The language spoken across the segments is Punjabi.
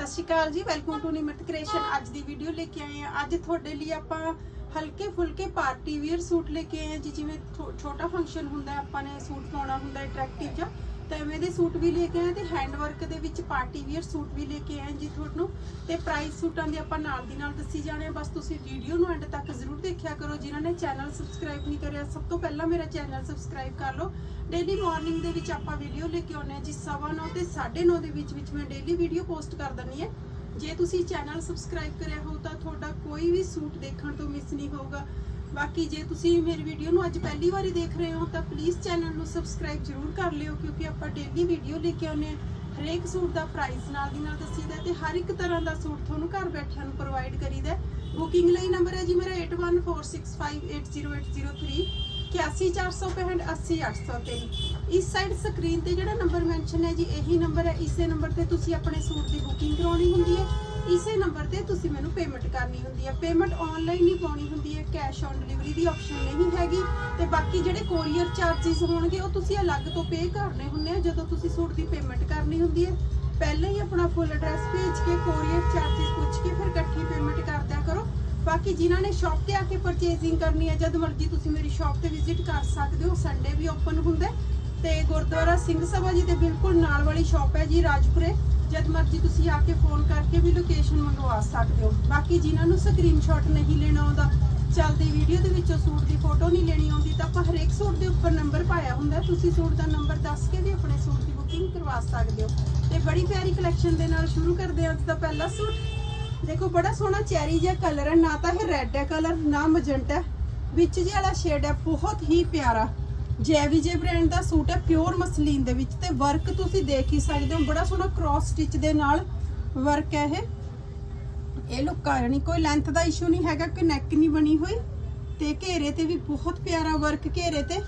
ਸਤਿ ਸ਼੍ਰੀ ਅਕਾਲ ਜੀ ਵੈਲਕਮ ਟੂ ਨਿਮਰਤ ਕ੍ਰੀਏਸ਼ਨ ਅੱਜ ਦੀ ਵੀਡੀਓ ਲੈ ਕੇ ਆਏ ਆ ਅੱਜ ਤੁਹਾਡੇ ਲਈ ਆਪਾਂ ਹਲਕੇ ਫੁਲਕੇ ਪਾਰਟੀ ਵੇਅਰ ਸੂਟ ਲੈ ਕੇ ਆਏ ਆ ਜੀ, ਜਿਵੇਂ ਛੋਟਾ ਫੰਕਸ਼ਨ ਹੁੰਦਾ, ਆਪਾਂ ਨੇ ਸੂਟ ਪਾਉਣਾ ਹੁੰਦਾ ਅਟਰੈਕਟਿਵ ਜਿਹਾ, ਤਾਂ ਐਵੇਂ ਦੇ ਸੂਟ ਵੀ ਲੈ ਕੇ ਆਏ ਤੇ ਹੈਂਡ ਵਰਕ ਦੇ ਵਿੱਚ ਪਾਰਟੀ ਵੇਅਰ ਸੂਟ ਵੀ ਲੈ ਕੇ ਆਏ ਜੀ ਤੁਹਾਨੂੰ। ਤੇ ਪ੍ਰਾਈਸ ਸੂਟਾਂ ਦੇ ਆਪਾਂ ਨਾਲ ਦੀ ਨਾਲ ਦੱਸੀ ਜਾਣੇ ਆ। ਬਸ ਤੁਸੀਂ ਵੀਡੀਓ ਨੂੰ ਐਂਡ ਤੱਕ ਜ਼ਰੂਰ ਦੇਖਿਆ ਕਰੋ। ਜਿਨ੍ਹਾਂ ਨੇ ਚੈਨਲ ਸਬਸਕ੍ਰਾਈਬ ਨਹੀਂ ਕਰਿਆ, ਸਭ ਤੋਂ ਪਹਿਲਾਂ ਮੇਰਾ ਚੈਨਲ ਸਬਸਕ੍ਰਾਈਬ ਕਰ ਲਓ। ਡੇਲੀ ਮਾਰਨਿੰਗ ਦੇ ਵਿੱਚ ਆਪਾਂ ਵੀਡੀਓ ਲੈ ਕੇ ਆਉਂਦੇ ਆ ਜੀ 9:30 ਤੇ 9:30 ਦੇ ਵਿੱਚ ਵਿੱਚ ਮੈਂ ਡੇਲੀ ਵੀਡੀਓ ਪੋਸਟ ਕਰ ਦਿੰਦੀ ਹੈ। ਜੇ ਤੁਸੀਂ ਚੈਨਲ ਸਬਸਕ੍ਰਾਈਬ ਕਰਿਆ ਹੋ ਤਾਂ ਤੁਹਾਡਾ ਕੋਈ ਵੀ ਸੂਟ ਦੇਖਣ ਤੋਂ ਮਿਸ ਨਹੀਂ ਹੋਊਗਾ। ਬਾਕੀ ਜੇ ਤੁਸੀਂ ਮੇਰੀ ਵੀਡੀਓ ਨੂੰ ਅੱਜ ਪਹਿਲੀ ਵਾਰੀ ਦੇਖ ਰਹੇ ਹੋ ਤਾਂ ਪਲੀਜ਼ ਚੈਨਲ ਨੂੰ ਸਬਸਕ੍ਰਾਈਬ ਜ਼ਰੂਰ ਕਰ ਲਿਓ, ਕਿਉਂਕਿ ਆਪਾਂ ਡੇਲੀ ਵੀਡੀਓ ਲੈ ਕੇ ਆਉਂਦੇ ਹਾਂ। ਹਰੇਕ ਸੂਟ ਦਾ ਪ੍ਰਾਈਸ ਨਾਲ ਦੀ ਨਾਲ ਦੱਸੀਦਾ ਤੇ ਹਰ ਇੱਕ ਤਰ੍ਹਾਂ ਦਾ ਸੂਟ ਤੁਹਾਨੂੰ ਘਰ ਬੈਠਿਆਂ ਨੂੰ ਪ੍ਰੋਵਾਈਡ ਕਰੀਦਾ ਬੁਕਿੰਗ ਲਈ ਨੰਬਰ ਹੈ ਜੀ ਮੇਰਾ 8146580803 8146580803 ਇਸ ਸਾਈਡ ਸਕਰੀਨ ਤੇ ਜਿਹੜਾ ਨੰਬਰ ਮੈਂਸ਼ਨ ਹੈ ਜੀ, ਇਹੀ ਨੰਬਰ ਹੈ। ਇਸੇ ਨੰਬਰ ਤੇ ਤੁਸੀਂ ਆਪਣੇ ਸੂਟ ਦੀ ਬੁਕਿੰਗ ਕਰਾਉਣੀ ਹੁੰਦੀ ਹੈ। ਇਸੇ ਨੰਬਰ ਤੇ ਤੁਸੀਂ ਮੈਨੂੰ ਪੇਮੈਂਟ ਕਰਨੀ ਹੁੰਦੀ ਹੈ। ਪੇਮੈਂਟ ਆਨਲਾਈਨ ਹੀ ਪਾਉਣੀ ਹੁੰਦੀ ਹੈ। ਕੈਸ਼ ਔਨ ਡਿਲੀਵਰੀ ਦੀ ਆਪਸ਼ਨ ਨਹੀਂ ਹੈਗੀ। ਤੇ ਬਾਕੀ ਜਿਹੜੇ ਕੋਰੀਅਰ ਚਾਰजेस ਹੋਣਗੇ, ਉਹ ਤੁਸੀਂ ਅਲੱਗ ਤੋਂ ਪੇ ਕਰਨੇ ਹੁੰਦੇ ਆ, ਜਦੋਂ ਤੁਸੀਂ ਸੂਟ ਦੀ ਪੇਮੈਂਟ ਕਰਨੀ ਹੁੰਦੀ ਹੈ। ਪਹਿਲਾਂ ਹੀ ਆਪਣਾ ਫੁੱਲ ਐਡਰੈਸ ਭੇਜ ਕੇ ਕੋਰੀਅਰ ਚਾਰजेस ਪੁੱਛ ਕੇ ਫਿਰ ਇਕੱਠੀ ਪੇਮੈਂਟ ਕਰਦਾ ਬਾਕੀ ਜਿਨ੍ਹਾਂ ਨੇ ਸ਼ਾਪ ਤੇ ਆ ਕੇ ਪਰਚੇਜ਼ਿੰਗ ਕਰਨੀ ਹੈ, ਜਦ ਮਰਜ਼ੀ ਤੁਸੀਂ ਮੇਰੀ ਸ਼ਾਪ ਤੇ ਵਿਜ਼ਿਟ ਕਰ ਸਕਦੇ ਹੋ। ਸੰਡੇ ਵੀ ਓਪਨ ਹੁੰਦਾ ਹੈ ਤੇ ਗੁਰਦੁਆਰਾ ਸਿੰਘ ਸਭਾ ਜੀ ਦੇ ਬਿਲਕੁਲ ਨਾਲ ਵਾਲੀ ਸ਼ਾਪ ਹੈ ਜੀ, ਰਾਜਪੁਰੇ। ਜਦ ਮਰਜ਼ੀ ਤੁਸੀਂ ਆ ਕੇ ਫੋਨ ਕਰਕੇ ਵੀ ਲੋਕੇਸ਼ਨ ਮੰਗਵਾ ਸਕਦੇ ਹੋ। ਬਾਕੀ ਜਿਨ੍ਹਾਂ ਨੂੰ ਸਕਰੀਨਸ਼ਾਟ ਨਹੀਂ ਲੈਣਾ ਆਉਂਦਾ, ਚੱਲਦੀ ਵੀਡੀਓ ਦੇ ਵਿੱਚੋਂ ਸੂਟ ਦੀ ਫੋਟੋ ਨਹੀਂ ਲੈਣੀ ਆਉਂਦੀ, ਤਾਂ ਆਪਾਂ ਹਰੇਕ ਸੂਟ ਦੇ ਉੱਪਰ ਨੰਬਰ ਪਾਇਆ ਹੁੰਦਾ। ਤੁਸੀਂ ਸੂਟ ਦਾ ਨੰਬਰ ਦੱਸ ਕੇ ਵੀ ਆਪਣੇ ਸੂਟ ਦੀ ਬੁਕਿੰਗ ਕਰਵਾ ਸਕਦੇ ਹੋ। ਤੇ ਬੜੀ ਪਿਆਰੀ ਕਲੈਕਸ਼ਨ ਦੇ ਨਾਲ ਸ਼ੁਰੂ ਕਰਦੇ ਹਾਂ ਅੱਜ ਦਾ ਪਹਿਲਾ ਸੂਟ। ਦੇਖੋ, ਬੜਾ ਸੋਹਣਾ ਚੈਰੀ ਜਿਹਾ ਕਲਰ ਹੈ, ਨਾ ਤਾਂ ਇਹ ਰੈੱਡ ਹੈ ਕਲਰ ਨਾ ਮਜੰਟਾ ਹੈ। ਵਿੱਚ ਜਿਹੜਾ ਸ਼ੇਡ ਹੈ, ਬਹੁਤ ਹੀ ਪਿਆਰਾ। ਜੈਵੀਜੇ ਬ੍ਰਾਂਡ ਦਾ ਸੂਟ ਹੈ ਪਿਓਰ ਮਸਲੀਨ ਦੇ ਵਿੱਚ ਤੇ ਵਰਕ ਤੁਸੀਂ ਦੇਖ ਹੀ ਸਕਦੇ ਹੋ, ਬੜਾ ਸੋਹਣਾ ਕ੍ਰਾਸ ਸਟਿਚ ਦੇ ਨਾਲ ਵਰਕ ਹੈ ਇਹ। ਇਹ ਲੁੱਕ ਆ ਜਾਣੀ, ਕੋਈ ਲੈਂਥ ਦਾ ਇਸ਼ੂ ਨਹੀਂ ਹੈਗਾ ਕੋਈ ਨੈਕ ਨਹੀਂ ਬਣੀ ਹੋਈ। ਤੇ ਘੇਰੇ ਤੇ ਵੀ ਬਹੁਤ ਪਿਆਰਾ ਵਰਕ ਘੇਰੇ ਤੇ।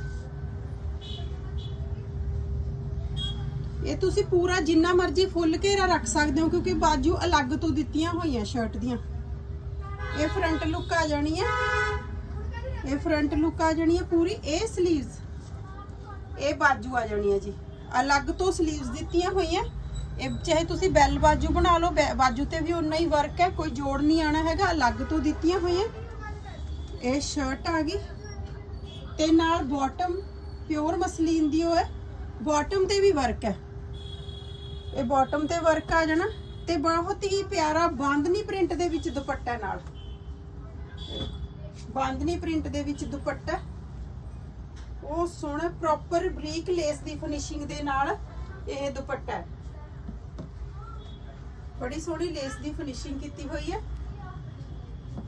ਇਹ ਤੁਸੀਂ ਪੂਰਾ ਜਿੰਨਾ ਮਰਜ਼ੀ ਫੁੱਲ ਘੇਰਾ ਰੱਖ ਸਕਦੇ ਹੋ, ਕਿਉਂਕਿ ਬਾਜੂ ਅਲੱਗ ਤੋਂ ਦਿੱਤੀਆਂ ਹੋਈਆਂ ਸ਼ਰਟ ਦੀਆਂ। ਇਹ ਫਰੰਟ ਲੁੱਕ ਆ ਜਾਣੀ ਹੈ ਇਹ ਫਰੰਟ ਲੁੱਕ ਆ ਜਾਣੀ ਹੈ ਪੂਰੀ। ਇਹ ਸਲੀਵਸ ਇਹ ਬਾਜੂ ਆ ਜਾਣੀ ਹੈ ਜੀ। ਅਲੱਗ ਤੋਂ ਸਲੀਵਸ ਦਿੱਤੀਆਂ ਹੋਈਆਂ। ਇਹ ਚਾਹੇ ਤੁਸੀਂ ਬੈਲ ਬਾਜੂ ਬਣਾ ਲਓ ਬੈ- ਬਾਜੂ ਤੇ ਵੀ ਉਨਾ ਹੀ ਵਰਕ ਹੈ, ਕੋਈ ਜੋੜ ਨਹੀਂ ਆਣਾ ਹੈਗਾ, ਅਲੱਗ ਤੋਂ ਦਿੱਤੀਆਂ ਹੋਈਆਂ। ਇਹ ਸ਼ਰਟ ਆ ਗਈ। ਤੇ ਨਾਲ ਬਾਟਮ ਪਿਓਰ ਮਸਲੀਨ ਦੀ ਉਹ ਹੈ। ਬਾਟਮ ਤੇ ਵੀ ਵਰਕ ਹੈ। ਇਹ ਬਾਟਮ ਤੇ ਵਰਕ ਆ ਜਾਣਾ ਤੇ ਬਹੁਤ ਹੀ ਪਿਆਰਾ ਬਾਂਦਨੀ ਪ੍ਰਿੰਟ ਦੇ ਵਿੱਚ ਦੁਪੱਟਾ ਨਾਲ। ਬਾਂਦਨੀ ਪ੍ਰਿੰਟ ਦੇ ਵਿੱਚ ਦੁਪੱਟਾ। ਉਹ ਸੋਹਣਾ ਪ੍ਰੋਪਰ ਬਰੀਕ ਲੇਸ ਦੀ ਫਿਨਿਸ਼ਿੰਗ ਦੇ ਨਾਲ ਇਹ ਦੁਪੱਟਾ ਹੈ। ਬੜੀ ਸੋਹਣੀ ਲੇਸ ਦੀ ਫਿਨਿਸ਼ਿੰਗ ਕੀਤੀ ਹੋਈ ਹੈ।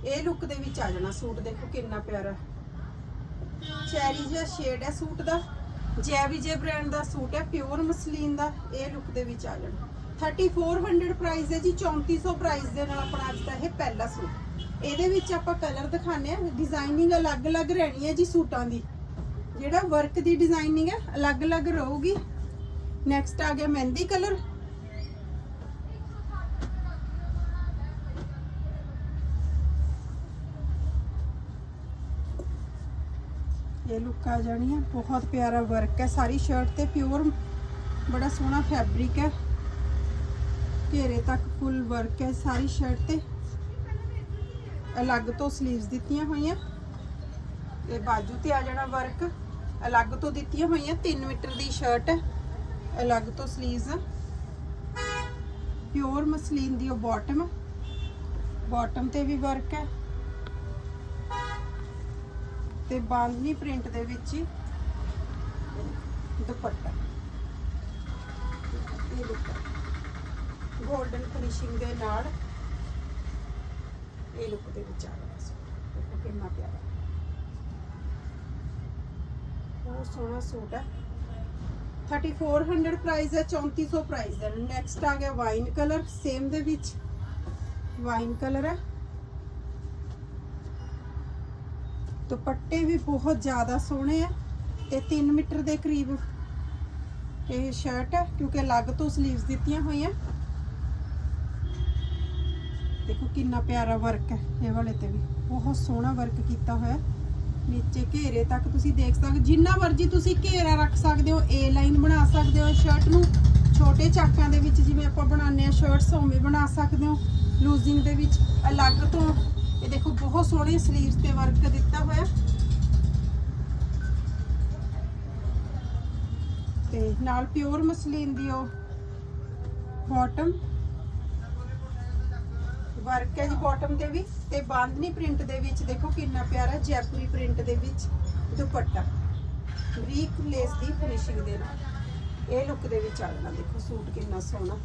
ਇਹ ਲੁੱਕ ਦੇ ਵਿੱਚ ਆ ਜਾਣਾ ਸੂਟ, ਦੇਖੋ ਕਿੰਨਾ ਪਿਆਰਾ। ਚੈਰੀ ਜਿਹਾ ਸ਼ੇਡ ਹੈ ਸੂਟ ਦਾ। ਜੈ ਜੈਵੀਜੇ ਬ੍ਰਾਂਡ ਦਾ ਸੂਟ ਹੈ ਪਿਓਰ ਮਸਲੀਨ ਦਾ, ਇਹ ਲੁੱਕ ਦੇ ਵਿੱਚ ਆ ਜਾਣਾ। 3400 ਪ੍ਰਾਈਸ ਹੈ ਜੀ 3400 ਪ੍ਰਾਈਸ ਦੇ ਨਾਲ ਆਪਣਾ ਅੱਜ ਦਾ ਇਹ ਪਹਿਲਾ ਸੂਟ। ਇਹਦੇ ਵਿੱਚ ਆਪਾਂ ਕਲਰ ਦਿਖਾਣੇ ਆ ਡਿਜ਼ਾਈਨਿੰਗ ਅਲੱਗ-ਅਲੱਗ ਰਹਿਣੀ ਹੈ ਜੀ ਸੂਟਾਂ ਦੀ। ਜਿਹੜਾ ਵਰਕ ਦੀ ਡਿਜ਼ਾਈਨਿੰਗ ਹੈ, ਅਲੱਗ-ਅਲੱਗ ਰਹੂਗੀ। ਨੈਕਸਟ ਆ ਗਿਆ ਮਹਿੰਦੀ ਕਲਰ ਇਹ ਲੁੱਕ ਆ ਜਾਣੀ ਹੈ ਬਹੁਤ ਪਿਆਰਾ ਵਰਕ ਹੈ ਸਾਰੀ ਸ਼ਰਟ ਤੇ ਪਿਓਰ ਬੜਾ ਸੋਹਣਾ ਫੈਬਰਿਕ ਹੈ ਘੇਰੇ ਤੱਕ ਫੁੱਲ ਵਰਕ ਹੈ ਸਾਰੀ ਸ਼ਰਟ ਤੇ। ਅਲੱਗ ਤੋਂ ਸਲੀਵਸ ਦਿੱਤੀਆਂ ਹੋਈਆਂ। ਤੇ ਬਾਜੂ ਤੇ ਆ ਜਾਣਾ ਵਰਕ ਅਲੱਗ ਤੋਂ ਦਿੱਤੀਆਂ ਹੋਈਆਂ। 3 ਮੀਟਰ ਦੀ ਸ਼ਰਟ ਅਲੱਗ ਤੋਂ ਸਲੀਵਸ ਪਿਓਰ ਮਸਲੀਨ ਦੀ ਉਹ ਬਾਟਮ ਬਾਟਮ ਤੇ ਵੀ ਵਰਕ ਹੈ ਤੇ ਬਾਂਦਨੀ ਪ੍ਰਿੰਟ ਦੇ ਵਿੱਚ ਹੀ ਦੁਪੱਟਾ। ਇਹ ਦੁਪੱਟਾ। 골ਡਨ ਫਿਨਿਸ਼ਿੰਗ ਦੇ ਨਾਲ ਇਹ ਲੁੱਕ ਦੇ ਵਿੱਚ ਆ ਰਿਹਾ ਸੂਟ ਦੇਖੋ ਕਿੰਨਾ ਪਿਆਰਾ। ਬਹੁਤ ਸੋਹਣਾ ਸੂਟ ਹੈ। 3400 ਪ੍ਰਾਈਸ ਹੈ 3400 ਪ੍ਰਾਈਸ ਹੈ। ਨੈਕਸਟ ਆ ਗਿਆ ਵਾਈਨ ਕਲਰ ਸੇਮ ਦੇ ਵਿੱਚ ਵਾਈਨ ਕਲਰ ਹੈ। ਦੁਪੱਟੇ ਵੀ ਬਹੁਤ ਜ਼ਿਆਦਾ ਸੋਹਣੇ ਆ ਤੇ 3 ਮੀਟਰ ਦੇ ਕਰੀਬ ਇਹ ਸ਼ਰਟ ਹੈ ਕਿਉਂਕਿ ਅਲੱਗ ਤੋਂ ਸਲੀਵਸ ਦਿੱਤੀਆਂ ਹੋਈਆਂ। ਦੇਖੋ ਕਿੰਨਾ ਪਿਆਰਾ ਵਰਕ ਹੈ ਇਹ ਵਾਲੇ ਤੇ ਵੀ। ਬਹੁਤ ਸੋਹਣਾ ਵਰਕ ਕੀਤਾ ਹੋਇਆ। ਨੀਚੇ ਘੇਰੇ ਤੱਕ ਤੁਸੀਂ ਦੇਖ ਸਕਦੇ ਜਿੰਨਾ ਮਰਜ਼ੀ ਤੁਸੀਂ ਘੇਰਾ ਰੱਖ ਸਕਦੇ ਹੋ ਏ ਲਾਈਨ ਬਣਾ ਸਕਦੇ ਹੋ ਸ਼ਰਟ ਨੂੰ। ਛੋਟੇ ਚਾਕਾਂ ਦੇ ਵਿੱਚ ਜਿਵੇਂ ਆਪਾਂ ਬਣਾਉਂਦੇ ਆ ਸ਼ਰਟਸ ਉਵੇਂ ਬਣਾ ਸਕਦੇ ਹੋ। ਲੂਜ਼ਿੰਗ ਦੇ ਵਿੱਚ ਅਲੱਗ ਤੋਂ ਦੇਖੋ, ਬਹੁਤ ਸੋਹਣੇ ਸਲੀਵਸ ਤੇ ਵਰਕ ਦਿੱਤਾ ਹੋਇਆ। ਤੇ ਨਾਲ ਪਿਓਰ ਮਸਲੀਨ ਦੀ ਉਹ ਬਾਟਮ ਵਰਕ ਹੈ ਜੀ ਬਾਟਮ ਤੇ ਵੀ ਤੇ ਬਾਂਦਨੀ ਪ੍ਰਿੰਟ ਦੇ ਵਿੱਚ ਦੇਖੋ ਕਿੰਨਾ ਪਿਆਰਾ ਜੈਪੁਰੀ ਪ੍ਰਿੰਟ ਦੇ ਵਿੱਚ ਦੁਪੱਟਾ। ਬਰੀਕ ਲੇਸ ਦੀ ਫਿਨਿਸ਼ਿੰਗ ਦੇ ਨਾਲ। ਇਹ ਲੁੱਕ ਦੇ ਵਿੱਚ ਆ ਜਾਣਾ, ਦੇਖੋ ਸੂਟ ਕਿੰਨਾ ਸੋਹਣਾ।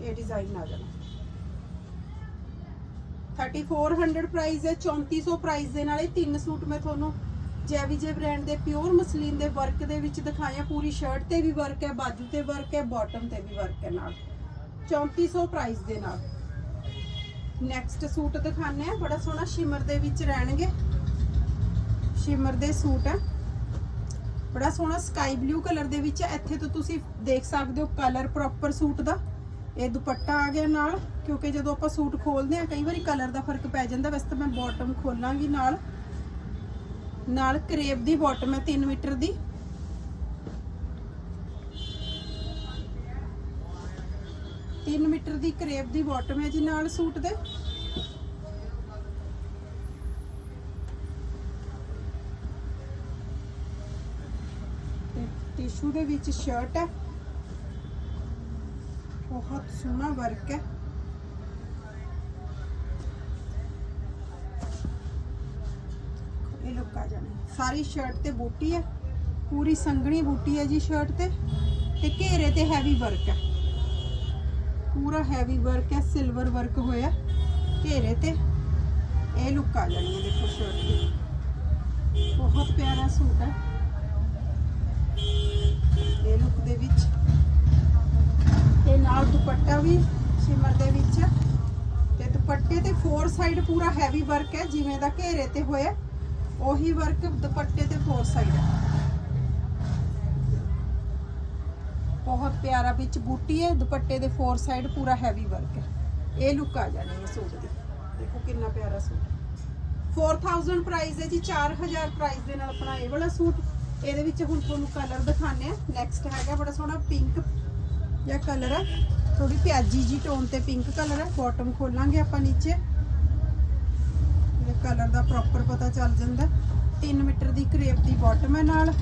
ਇਹ ਡਿਜ਼ਾਈਨ ਆ ਜਾਣਾ। 3400 ਪ੍ਰਾਈਸ ਹੈ 3400 ਪ੍ਰਾਈਸ ਦੇ ਨਾਲ ਇਹ ਤਿੰਨ ਸੂਟ ਮੈਂ ਤੁਹਾਨੂੰ ਜੈਵੀਜੇ ਬ੍ਰਾਂਡ ਦੇ ਪਿਓਰ ਮਸਲੀਨ ਦੇ ਵਰਕ ਦੇ ਵਿੱਚ ਦਿਖਾਇਆ। ਪੂਰੀ ਸ਼ਰਟ ਤੇ ਵੀ ਵਰਕ ਹੈ, ਬਾਜੂ ਤੇ ਵਰਕ ਹੈ ਬਾਟਮ ਤੇ ਵੀ ਵਰਕ ਹੈ ਨਾਲ। 3400 ਪ੍ਰਾਈਸ ਦੇ ਨਾਲ। ਨੈਕਸਟ ਸੂਟ ਦਿਖਾਣੇ ਆ ਬੜਾ ਸੋਹਣਾ ਸ਼ਿਮਰ ਦੇ ਵਿੱਚ ਰਹਿਣਗੇ। ਸ਼ਿਮਰ ਦੇ ਸੂਟ ਹੈ। ਬੜਾ ਸੋਹਣਾ ਸਕਾਈ ਬਲੂ ਕਲਰ ਦੇ ਵਿੱਚ ਹੈ। ਇੱਥੇ ਤੋਂ ਤੁਸੀਂ ਦੇਖ ਸਕਦੇ ਹੋ ਕਲਰ ਪ੍ਰੋਪਰ ਸੂਟ ਦਾ। ਇਹ ਦੁਪੱਟਾ ਆ ਗਿਆ ਨਾਲ, ਕਿਉਂਕਿ ਜਦੋਂ ਆਪਾਂ ਸੂਟ ਖੋਲਦੇ ਆ ਕਈ ਵਾਰੀ ਕਲਰ ਦਾ ਫ਼ਰਕ ਪੈ ਜਾਂਦਾ, ਵੈਸੇ ਤਾਂ ਮੈਂ ਬਾਟਮ ਖੋਲਾਂਗੀ ਨਾਲ। ਨਾਲ ਕਰੇਪ ਦੀ ਬਾਟਮ ਹੈ 3 ਮੀਟਰ ਦੀ। ਤਿੰਨ ਮੀਟਰ ਦੀ ਕਰੇਪ ਦੀ ਬਾਟਮ ਹੈ ਜੀ ਨਾਲ ਸੂਟ ਦੇ। ਟਿਸ਼ੂ ਦੇ ਵਿੱਚ ਸ਼ਰਟ ਹੈ। ਬਹੁਤ ਸੋਹਣਾ ਵਰਕ ਹੈ। ਇਹ ਲੁੱਕ ਆ ਜਾਣੀ। ਸਾਰੀ ਸ਼ਰਟ ਤੇ ਬੂਟੀ ਹੈ। ਪੂਰੀ ਸੰਘਣੀ ਬੂਟੀ ਹੈ ਜੀ ਸ਼ਰਟ ਤੇ। ਤੇ ਘੇਰੇ ਤੇ ਹੈਵੀ ਵਰਕ ਹੈ। ਪੂਰਾ ਹੈਵੀ ਵਰਕ ਹੈ ਸਿਲਵਰ ਵਰਕ ਹੋਇਆ ਘੇਰੇ ਤੇ। ਇਹ ਲੁੱਕ ਆ ਜਾਣੀ ਹੈ ਦੇਖੋ ਸ਼ਰਟ ਦੀ। ਬਹੁਤ ਪਿਆਰਾ ਸੂਟ ਹੈ। ਇਹ ਲੁੱਕ ਦੇ ਵਿੱਚ ਤੇ ਨਾਲ ਦੁਪੱਟਾ ਵੀ, ਸ਼ਿਮਰ ਦੇ ਵਿੱਚ। ਤੇ ਦੁਪੱਟੇ ਤੇ ਫੋਰ ਸਾਈਡ ਪੂਰਾ ਹੈਵੀ ਵਰਕ ਹੈ, ਜਿਵੇਂ ਦਾ ਘੇਰੇ ਤੇ ਹੋਇਆ, ਉਹੀ ਵਰਕ ਦੁਪੱਟੇ ਤੇ ਫੋਰ ਸਾਈਡ ਹੈ। ਬਹੁਤ ਪਿਆਰਾ ਵਿੱਚ ਬੂਟੀ ਹੈ, ਦੁਪੱਟੇ ਦੇ ਫੋਰ ਸਾਈਡ ਪੂਰਾ ਹੈਵੀ ਵਰਕ ਹੈ। ਇਹ ਲੁੱਕ ਆ ਜਾਣੀ ਹੈ ਸੂਟ ਦੀ। ਦੇਖੋ ਕਿੰਨਾ ਪਿਆਰਾ ਸੂਟ 4000 ਪ੍ਰਾਈਸ ਹੈ ਜੀ 4000 ਪ੍ਰਾਈਸ ਦੇ ਨਾਲ ਆਪਣਾ ਇਹ ਵਾਲਾ ਸੂਟ। ਇਹਦੇ ਵਿੱਚ ਹੁਣ ਤੁਹਾਨੂੰ ਕਲਰ ਦਿਖਾਣੇ ਆ ਨੈਕਸਟ ਹੈਗਾ ਬੜਾ ਸੋਹਣਾ ਪਿੰਕ ਜਾਂ ਕਲਰ ਹੈ ਥੋੜੀ ਪਿਆਜੀ ਜੀ ਟੋਨ ਤੇ ਪਿੰਕ ਕਲਰ ਹੈ ਬਾਟਮ ਖੋਲਾਂਗੇ ਆਪਾਂ ਨੀਚੇ। ਇਹ ਕਲਰ ਦਾ ਪ੍ਰੋਪਰ ਪਤਾ ਚੱਲ ਜਾਂਦਾ। 3 ਮੀਟਰ ਦੀ ਕਰੇਪ ਦੀ ਬਾਟਮ ਹੈ ਨਾਲ।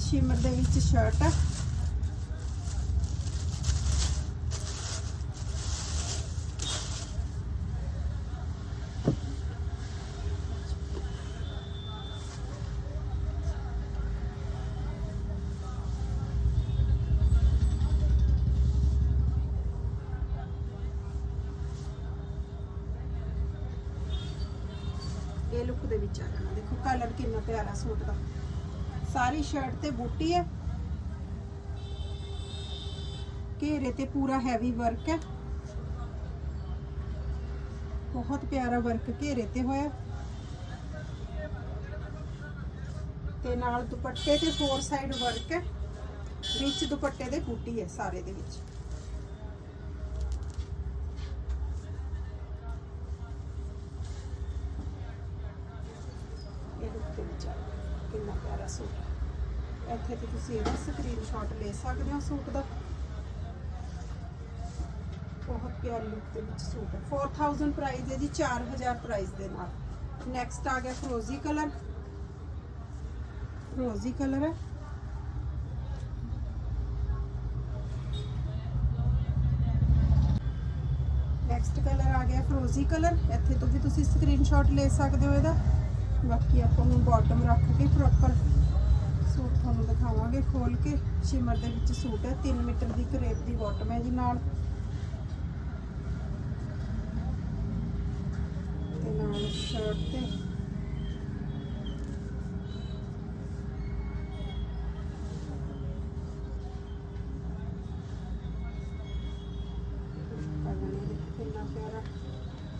ਸ਼ਿਮਰ ਦੇ ਵਿੱਚ ਸ਼ਰਟ ਹੈ ਲੁੱਕ ਦੇ ਵਿੱਚ ਆ ਜਾਣਾ। ਦੇਖੋ ਕਲਰ ਕਿੰਨਾ ਪਿਆਰਾ ਸੂਟ ਦਾ। ਸਾਰੀ ਸ਼ਰਟ ਤੇ ਬੂਟੀ ਹੈ। ਘੇਰੇ ਤੇ ਪੂਰਾ ਹੈਵੀ ਵਰਕ ਹੈ। ਬਹੁਤ ਪਿਆਰਾ ਵਰਕ ਘੇਰੇ ਤੇ ਹੋਇਆ ਤੇ ਨਾਲ ਦੁਪੱਟੇ ਤੇ ਫੋਰ ਸਾਈਡ ਵਰਕ ਹੈ। ਵਿੱਚ ਦੁਪੱਟੇ ਦੇ ਬੂਟੀ ਹੈ ਸਾਰੇ ਦੇ ਵਿੱਚ ਇਹ ਲੁੱਕ ਦੇ ਵਿੱਚ ਆ ਗਿਆ। ਕਿੰਨਾ ਪਿਆਰਾ ਸੂਟ ਹੈ ਇੱਥੇ ਤੇ ਤੁਸੀਂ ਇਹਦਾ ਸਕਰੀਨਸ਼ਾਟ ਲੈ ਸਕਦੇ ਹੋ ਸੂਟ ਦਾ। ਬਹੁਤ ਪਿਆਰੀ ਲੁੱਕ ਦੇ ਵਿੱਚ ਸੂਟ ਹੈ। 4000 ਪ੍ਰਾਈਸ ਹੈ ਜੀ 4000 ਪ੍ਰਾਈਸ ਦੇ ਨਾਲ। ਨੈਕਸਟ ਆ ਗਿਆ ਫਰੋਜ਼ੀ ਕਲਰ ਫਰੋਜ਼ੀ ਕਲਰ ਹੈ। ਨੈਕਸਟ ਕਲਰ ਆ ਗਿਆ ਫਰੋਜ਼ੀ ਕਲਰ ਇੱਥੇ ਤੋਂ ਵੀ ਤੁਸੀਂ ਸਕਰੀਨਸ਼ਾਟ ਲੈ ਸਕਦੇ ਹੋ ਇਹਦਾ। ਬਾਕੀ ਆਪਾਂ ਨੂੰ ਬਾਟਮ ਰੱਖ ਕੇ ਪ੍ਰੋਪਰ ਸੂਟ ਤੁਹਾਨੂੰ ਦਿਖਾਵਾਂਗੇ, ਖੋਲ ਕੇ। ਸ਼ਿਮਰ ਦੇ ਵਿੱਚ ਸੂਟ ਹੈ। 3 ਮੀਟਰ ਦੀ ਕਰੇਪ ਦੀ ਬਾਟਮ ਹੈ ਜੀ ਨਾਲ। ਤੇ ਨਾਲ ਸ਼ਰਟ ਤੇ।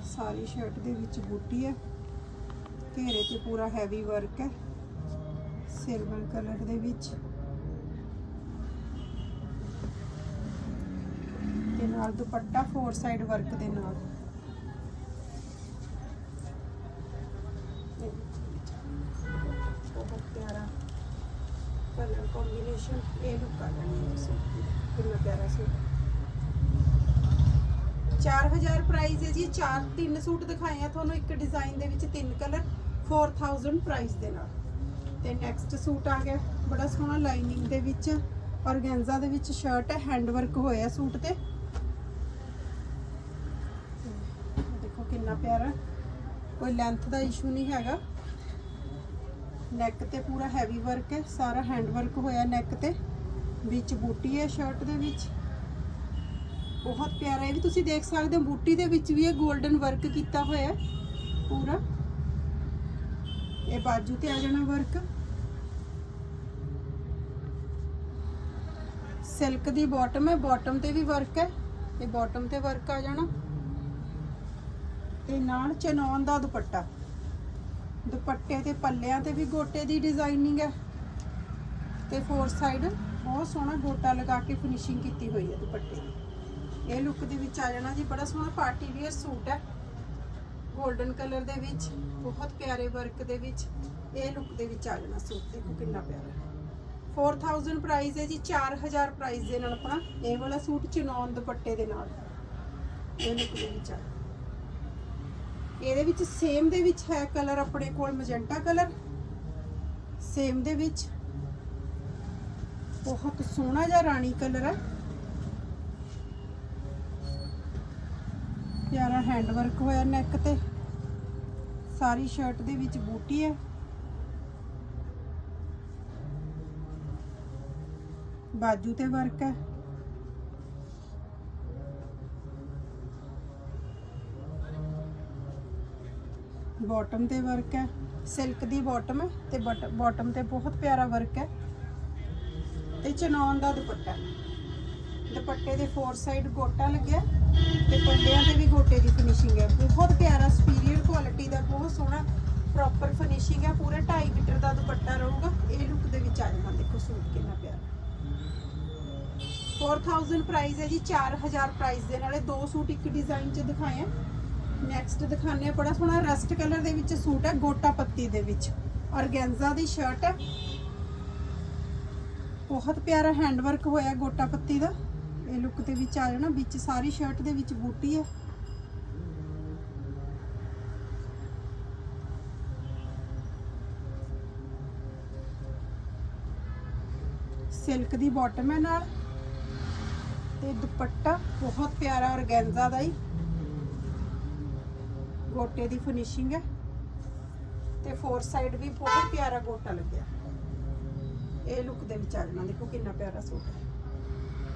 ਸਾਰੀ ਸ਼ਰਟ ਦੇ ਵਿੱਚ ਬੂਟੀ ਹੈ। ਘੇਰੇ ਤੇ ਪੂਰਾ ਹੈਵੀ ਵਰਕ ਹੈ। ਸਿਲਵਰ ਕਲਰ ਦੇ ਵਿੱਚ। ਤੇ ਨਾਲ ਦੁਪੱਟਾ ਫੋਰ ਸਾਈਡ ਵਰਕ ਦੇ ਨਾਲ। ਬਹੁਤ ਪਿਆਰਾ ਕੰਬੀਨੇਸ਼ਨ ਇਹ ਲੁੱਕ ਆ ਜਾਣੀ ਹੈ ਸੂਟ ਕਿੰਨਾ ਪਿਆਰਾ ਸੂਟ 4000 ਪ੍ਰਾਈਸ ਹੈ ਜੀ, ਚਾਰ ਤਿੰਨ ਸੂਟ ਦਿਖਾਏ ਆ ਤੁਹਾਨੂੰ, ਇੱਕ ਡਿਜ਼ਾਈਨ ਦੇ ਵਿੱਚ ਤਿੰਨ ਕਲਰ 4000 ਪ੍ਰਾਈਸ ਦੇ ਨਾਲ। ਤੇ ਨੈਕਸਟ ਸੂਟ ਆ ਗਿਆ। ਬੜਾ ਸੋਹਣਾ ਲਾਈਨਿੰਗ ਦੇ ਵਿੱਚ ਔਰਗੈਂਜ਼ਾ ਦੇ ਵਿੱਚ ਸ਼ਰਟ ਹੈ ਹੈਂਡ ਵਰਕ ਹੋਇਆ ਸੂਟ ਤੇ। ਦੇਖੋ ਕਿੰਨਾ ਪਿਆਰਾ। ਕੋਈ ਲੈਂਥ ਦਾ ਇਸ਼ੂ ਨਹੀਂ ਹੈਗਾ। ਨੈਕ ਤੇ ਪੂਰਾ ਹੈਵੀ ਵਰਕ ਹੈ, ਸਾਰਾ ਹੈਂਡ ਵਰਕ ਹੋਇਆ ਨੈਕ ਤੇ। ਵਿੱਚ ਬੂਟੀ ਹੈ ਸ਼ਰਟ ਦੇ ਵਿੱਚ। ਬਹੁਤ ਪਿਆਰਾ, ਇਹ ਵੀ ਤੁਸੀਂ ਦੇਖ ਸਕਦੇ ਹੋ, ਬੂਟੀ ਦੇ ਵਿੱਚ ਵੀ ਇਹ 골ਡਨ ਵਰਕ ਕੀਤਾ ਹੋਇਆ ਪੂਰਾ। ਇਹ ਬਾਜੂ ਤੇ ਆ ਜਾਣਾ ਵਰਕ ਸਿਲਕ ਦੀ ਬਾਟਮ ਹੈ ਬਾਟਮ ਤੇ ਵੀ ਵਰਕ ਹੈ। ਇਹ ਬਾਟਮ ਤੇ ਵਰਕ ਆ ਜਾਣਾ। ਤੇ ਨਾਲ ਚਨੌਨ ਦਾ ਦੁਪੱਟਾ। ਦੁਪੱਟੇ ਤੇ ਪੱਲਿਆਂ ਤੇ ਵੀ ਗੋਟੇ ਦੀ ਡਿਜ਼ਾਈਨਿੰਗ ਹੈ। ਤੇ ਫੋਰ ਸਾਈਡ ਬਹੁਤ ਸੋਹਣਾ ਗੋਟਾ ਲਗਾ ਕੇ ਫਿਨਿਸ਼ਿੰਗ ਕੀਤੀ ਹੋਈ ਹੈ ਦੁਪੱਟੇ ਦੀ। ਇਹ ਲੁੱਕ ਦੇ ਵਿੱਚ ਆ ਜਾਣਾ ਜੀ, ਬੜਾ ਸੋਹਣਾ ਪਾਰਟੀ ਵੇਅਰ ਸੂਟ ਹੈ। 골ਡਨ ਕਲਰ ਦੇ ਵਿੱਚ, ਬਹੁਤ ਪਿਆਰੇ ਵਰਕ ਦੇ ਵਿੱਚ, ਇਹ ਲੁੱਕ ਦੇ ਵਿੱਚ ਆ ਜਾਣਾ ਸੂਟ ਦੇਖੋ ਕਿੰਨਾ ਪਿਆਰਾ। 4000 ਪ੍ਰਾਈਸ ਹੈ ਜੀ 4000 ਪ੍ਰਾਈਸ ਦੇ ਨਾਲ ਆਪਣਾ ਇਹ ਵਾਲਾ ਸੂਟ ਚਨੌਨ ਦੁਪੱਟੇ ਦੇ ਨਾਲ। ਇਹ ਲੁੱਕ ਦੇ ਵਿੱਚ ਆ। ਇਹਦੇ ਵਿੱਚ ਸੇਮ ਦੇ ਵਿੱਚ ਹੈ ਕਲਰ ਆਪਣੇ ਕੋਲ ਮਜੈਂਟਾ ਕਲਰ ਸੇਮ ਦੇ ਵਿੱਚ ਬਹੁਤ ਸੋਹਣਾ ਜਿਹਾ ਰਾਣੀ ਕਲਰ ਹੈ ਪਿਆਰਾ ਹੈਂਡ ਵਰਕ ਹੋਇਆ ਨੈਕ ਤੇ। ਸਾਰੀ ਸ਼ਰਟ ਦੇ ਵਿੱਚ ਬੂਟੀ ਹੈ। ਬਾਜੂ ਤੇ ਵਰਕ ਹੈ। ਬਾਟਮ ਤੇ ਵਰਕ ਹੈ। ਸਿਲਕ ਦੀ ਬਾਟਮ ਹੈ ਤੇ ਬਾਟਮ ਤੇ ਬਹੁਤ ਪਿਆਰਾ ਵਰਕ ਹੈ। ਤੇ ਚਨੌਨ ਦਾ ਦੁਪੱਟਾ। ਦੁਪੱਟੇ ਦੇ ਫੋਰ ਸਾਈਡ ਗੋਟਾ ਲੱਗਿਆ ਤੇ ਪੱਲਿਆਂ ਤੇ ਵੀ ਗੋਟੇ ਦੀ ਫਿਨਿਸ਼ਿੰਗ ਹੈ। ਬਹੁਤ ਪਿਆਰਾ ਸੁਪੀਰੀਅਰ ਕੁਆਲਿਟੀ ਦਾ, ਬਹੁਤ ਸੋਹਣਾ ਪ੍ਰੋਪਰ ਫਿਨਿਸ਼ਿੰਗ ਹੈ। ਪੂਰਾ 2.5 ਮੀਟਰ ਦਾ ਦੁਪੱਟਾ ਰਹੂਗਾ। ਇਹ ਲੁੱਕ ਦੇ ਵਿੱਚ ਆ ਜਾਣਾ। ਦੇਖੋ ਸੂਟ ਕਿੰਨਾ ਪਿਆਰਾ। 4000 ਪ੍ਰਾਈਸ ਹੈ ਜੀ 4000 ਪ੍ਰਾਈਸ ਦੇ ਨਾਲੇ ਦੋ ਸੂਟ ਇੱਕ ਡਿਜ਼ਾਈਨ 'ਚ ਦਿਖਾਏ ਆ। ਨੈਕਸਟ ਦਿਖਾਣੇ ਆ, ਬੜਾ ਸੋਹਣਾ ਰਸਟ ਕਲਰ ਦੇ ਵਿੱਚ ਸੂਟ ਹੈ, ਗੋਟਾ ਪੱਤੀ ਦੇ ਵਿੱਚ। ਔਰਗੈਂਜ਼ਾ ਦੀ ਸ਼ਰਟ ਹੈ। ਬਹੁਤ ਪਿਆਰਾ ਹੈਂਡਵਰਕ ਹੋਇਆ ਗੋਟਾ ਪੱਤੀ ਦਾ। ਇਹ ਲੁੱਕ ਦੇ ਵਿੱਚ ਆ ਜਾਣਾ, ਵਿੱਚ ਸਾਰੀ ਸ਼ਰਟ ਦੇ ਵਿੱਚ ਬੂਟੀ ਹੈ। ਸਿਲਕ ਦੀ ਬਾਟਮ ਹੈ ਨਾਲ। ਤੇ ਦੁਪੱਟਾ ਬਹੁਤ ਪਿਆਰਾ ਔਰਗੈਂਜ਼ਾ ਦਾ ਹੀ। ਗੋਟੇ ਦੀ ਫਿਨਿਸ਼ਿੰਗ ਹੈ। ਤੇ ਫੋਰ ਸਾਈਡ ਵੀ ਬਹੁਤ ਪਿਆਰਾ ਗੋਟਾ ਲੱਗਿਆ। ਇਹ ਲੁੱਕ ਦੇ ਵਿੱਚ ਆ ਜਾਣਾ ਦੇਖੋ ਕਿੰਨਾ ਪਿਆਰਾ ਸੂਟ ਹੈ।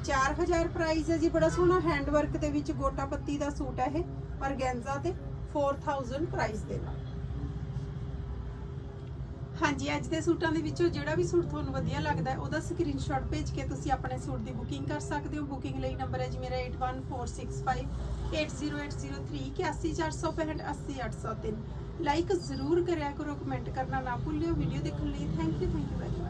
4000 ਪ੍ਰਾਈਸ ਹੈ ਜੀ, ਬੜਾ ਸੋਹਣਾ ਹੈਂਡ ਵਰਕ ਦੇ ਵਿੱਚ ਗੋਟਾ ਪੱਤੀ ਦਾ ਸੂਟ ਹੈ ਇਹ ਔਰਗੈਂਜ਼ਾ ਤੇ। 4000 ਪ੍ਰਾਈਸ ਦੇ ਨਾਲ। ਹਾਂਜੀ, ਅੱਜ ਦੇ ਸੂਟਾਂ ਦੇ ਵਿੱਚੋਂ ਜਿਹੜਾ ਵੀ ਸੂਟ ਤੁਹਾਨੂੰ ਵਧੀਆ ਲੱਗਦਾ ਹੈ, ਉਹਦਾ ਸਕਰੀਨਸ਼ਾਟ ਭੇਜ ਕੇ ਤੁਸੀਂ ਆਪਣੇ ਸੂਟ ਦੀ ਬੁਕਿੰਗ ਕਰ ਸਕਦੇ ਹੋ। ਬੁਕਿੰਗ ਲਈ ਨੰਬਰ ਹੈ ਜੀ ਮੇਰਾ 8146580803 80465 ਲਾਈਕ ਜ਼ਰੂਰ ਕਰਿਆ ਕਰੋ ਕਮੈਂਟ ਕਰਨਾ ਨਾ ਭੁੱਲਿਓ। ਵੀਡੀਓ ਦੇਖਣ ਲਈ thank you thank you very much